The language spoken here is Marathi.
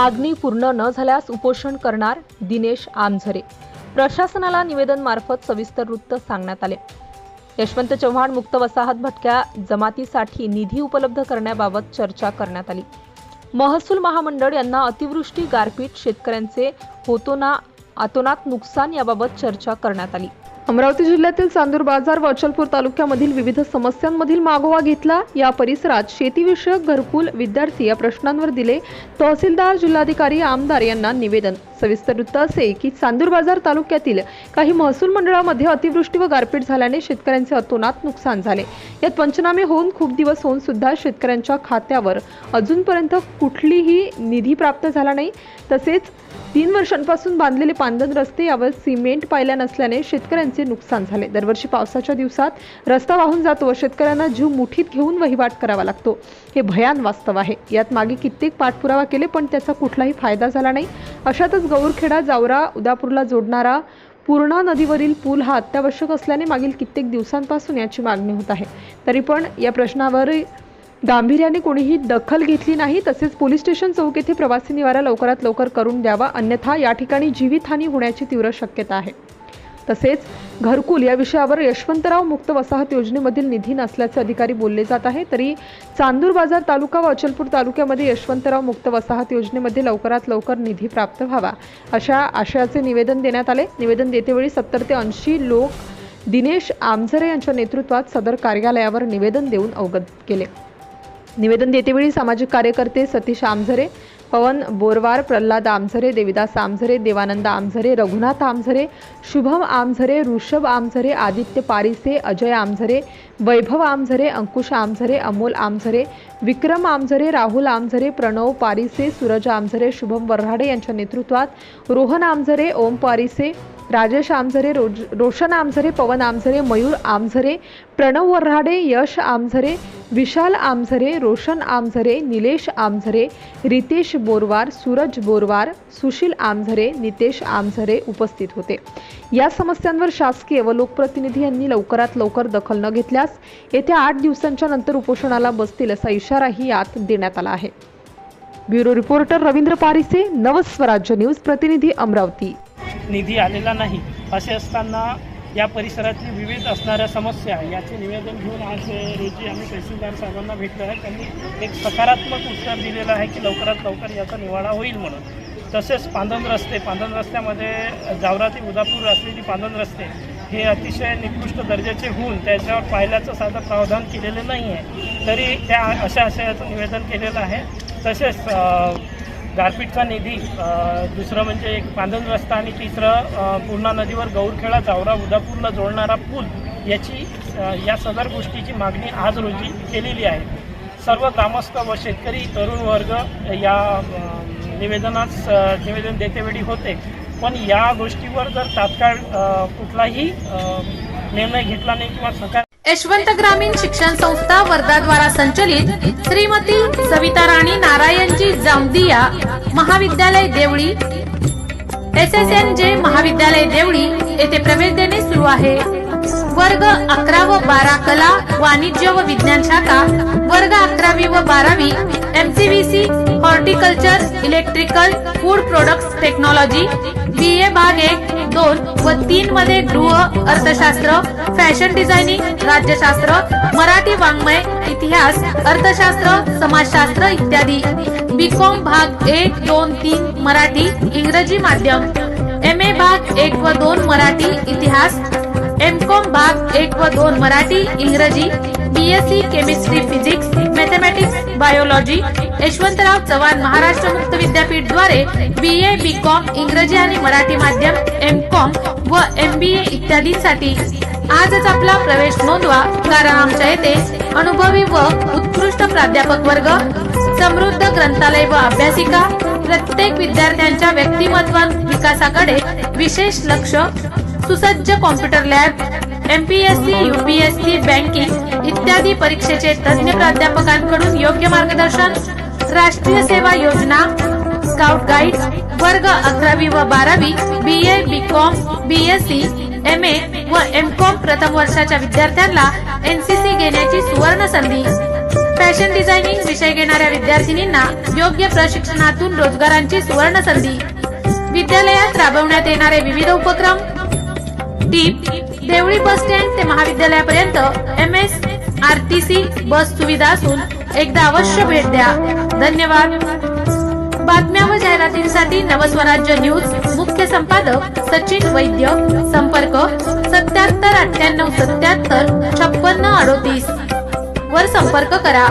मागणी पूर्ण न झाल्यास उपोषण करणार दिनेश आमझरे. प्रशासनाला निवेदन मार्फत सविस्तर वृत्त सांगण्यात आले. यशवंत चव्हाण मुक्त वसाहत भटक्या जमातीसाठी निधी उपलब्ध करण्याबाबत चर्चा करण्यात आली. महसूल महामंडळ यांना अतिवृष्टी गारपीट शेतकऱ्यांचे होतोना अतोनात नुकसान याबाबत चर्चा करण्यात आली. अमरावती जिल्ह्यातील चांदूर बाजार व अचलपूर तालुक्यामधील विविध समस्यांमधील मागोवा घेतला. या परिसरात शेतीविषयक घरकुल विद्यार्थी या प्रश्नांवर दिले. तहसीलदार जिल्हाधिकारी आमदार यांना निवेदन. सविस्तर वृत्त असे की चांदूर बाजार तालुक्यातील काही महसूल मंडळामध्ये अतिवृष्टी व गारपीट झाल्याने शेतकऱ्यांचे अतोनात नुकसान झाले. यात पंचनामे होऊन खूप दिवस होऊन सुद्धा शेतकऱ्यांच्या खात्यावर अजूनपर्यंत कुठलीही निधी प्राप्त झाला नाही. तसेच तीन वर्षांपासून बांधलेले पांदन रस्ते यावर सिमेंट पायल्या नसल्याने शेतकऱ्यांचे नुकसान झाले. दरवर्षी पावसाच्या दिवसात रस्ता वाहून जातो व शेतकऱ्यांना जीव मुठीत घेऊन वहिवाट करावा लागतो. हे भयान वास्तव आहे. यात मागे कित्येक पाठपुरावा केले पण त्याचा कुठलाही फायदा झाला नाही. अशातच गौरखेडा जावरा उदापूरला जोडणारा पूर्णा नदीवरील पूल हा अत्यावश्यक असल्याने मागील कित्येक दिवसांपासून याची मागणी होत आहे. तरी पण या प्रश्नावर गांभीर्याने कोणीही दखल घेतली नाही तसेच पोलीस स्टेशन चौक येथे प्रवासी निवारा लवकरात लवकर करून द्यावा अन्यथा या ठिकाणी जीवितहानी होण्याची तीव्र शक्यता आहे. तसेच घरकुल या विषयावर यशवंतराव मुक्त वसाहत योजनेमधील निधी नसल्याचे अधिकारी बोलले जात आहे तरी चांदूर बाजार तालुका व अचलपूर तालुक्यामध्ये यशवंतराव मुक्त वसाहत योजनेमध्ये लवकरात लवकर निधी प्राप्त व्हावा अशा आशयाचे निवेदन देण्यात आले. निवेदन देतेवेळी सत्तर ते ऐंशी लोक दिनेश आमझरे यांच्या नेतृत्वात सदर कार्यालयावर निवेदन देऊन अवगत केले. निवेदन देतेवेळी सामाजिक कार्यकर्ते सतीश आमझरे पवन बोरवार प्रल्हाद आमझरे देविदास आमझरे देवानंद आमझरे रघुनाथ आमझरे शुभम आमझरे ऋषभ आमझरे आदित्य पारिसे अजय आमझरे वैभव आमझरे अंकुश आमझरे अमोल आमझरे विक्रम आमझरे राहुल आमझरे प्रणव पारिसे सूरज आमझरे शुभम वऱ्हाडे यांच्या नेतृत्वात रोहन आमझरे ओम पारिसे राजेश आमझरे रोज रोशन आमझरे पवन आमझरे मयूर आमझरे प्रणव वऱ्हाडे यश आमझरे विशाल आमझरे रोशन आमझरे निलेश आमझरे रितेश बोरवार सूरज बोरवार सुशील आमझरे नितेश आमझरे उपस्थित होते. या समस्यांवर शासकीय व लोकप्रतिनिधी यांनी लवकरात लवकर दखल न घेतल्यास येत्या आठ दिवसांच्या नंतर उपोषणाला बसतील असा इशाराही यात देण्यात आला आहे. Bureau reporter Ravindra Parise Navswarajya news प्रतिनिधी अमरावती. निधी आलेला नाही. असे असताना या परिसरातील विविध असणाऱ्या समस्या याचे निवेदन घेऊन आज रोजी आम्ही तहसीलदार साहेबांना भेटलो आहे. त्यांनी एक सकारात्मक उत्तर दिलेलं आहे की लवकरात लवकर याचा निवाडा होईल म्हणून. तसेच पांदन रस्ते पांदन रस्त्यामध्ये जावरा ते उदापूर असलेली पांदन रस्ते हे अतिशय निकृष्ट दर्जाचे होऊन त्याच्यावर पाहिल्याचं साधं प्रावधान केलेलं नाही आहे. तरी त्या अशा आशयाचं निवेदन केलेलं आहे. तसेच गारपीटचा निधी दुसरं म्हणजे एक पांदन रस्ता आणि तिसरं पूर्णा नदीवर गौरखेडा जावरा उदापूरला जोडणारा पूल याची या सदर गोष्टीची मागणी आज रोजी केलेली आहे. सर्व ग्रामस्थ व शेतकरी तरुण वर्ग या निवेदनास निवेदन देतेवेळी होते. पण या गोष्टीवर जर तात्काळ कुठलाही निर्णय घेतला नाही किंवा सरकार यशवंत ग्रामीण शिक्षण संस्था वर्धाद्वारा संचलित श्रीमती सविता राणी नारायणजी जामदिया महाविद्यालय देवळी. एस एस एन जे महाविद्यालय देवळी येथे प्रवेश देणे सुरू आहे. वर्ग अकरा व बारा कला वाणिज्य व विज्ञान शाखा वर्ग अकरावी व बारावी MCVC horticulture electrical food products technology B A भाग एक, दोन व तीन मध्ये गृह, अर्थशास्त्र फॅशन डिझायनिंग राज्यशास्त्र, मराठी वाङ्मय, इतिहास, अर्थशास्त्र, समाजशास्त्र इत्यादी. बीकॉम भाग एक, दोन, तीन, मराठी, इंग्रजी माध्यम. एम ए भाग एक व दोन, मराठी, इतिहास. एम कॉम भाग एक व दोन, मराठी, इंग्रजी. BSc chemistry physics mathematics biology Yashwantrao Chavan Maharashtra मुक्त विद्यापीठद्वारे बी ए बी कॉम इंग्रजी आणि मराठी माध्यम एम कॉम व एम बी ए इत्यादींसाठी आजच आपला प्रवेश नोंदवा. कारण आमच्या येथे अनुभवी व उत्कृष्ट प्राध्यापक वर्ग समृद्ध ग्रंथालय व अभ्यासिका प्रत्येक विद्यार्थ्यांच्या व्यक्तिमत्व विकासाकडे विशेष लक्ष सुसज्ज computer lab MPSC UPSC banking इत्यादी परीक्षेचे तज्ज्ञ प्राध्यापकांकडून योग्य मार्गदर्शन राष्ट्रीय सेवा योजना स्काउट गाईड वर्ग अकरावी व बारावी B A B Com B S C M A व एम कॉम प्रथम वर्षाच्या विद्यार्थ्यांना एनसीसी घेण्याची सुवर्ण संधी. फॅशन डिझायनिंग विषय घेणाऱ्या विद्यार्थिनींना योग्य प्रशिक्षणातून रोजगारांची सुवर्ण संधी. विद्यालयात राबवण्यात येणारे विविध उपक्रम टीप देवळी बस स्टँड ते महाविद्यालयापर्यंत M S R T C bus सुविधा असून एकदा अवश्य भेट द्या. धन्यवाद. बातम्या व जाहिरातींसाठी नवस्वराज्य न्यूज मुख्य संपादक सचिन वैद्य संपर्क सत्याहत्तर अठ्ठ्याण्णव सत्याहत्तर छप्पन्न अडोतीस. वर संपर्क करा.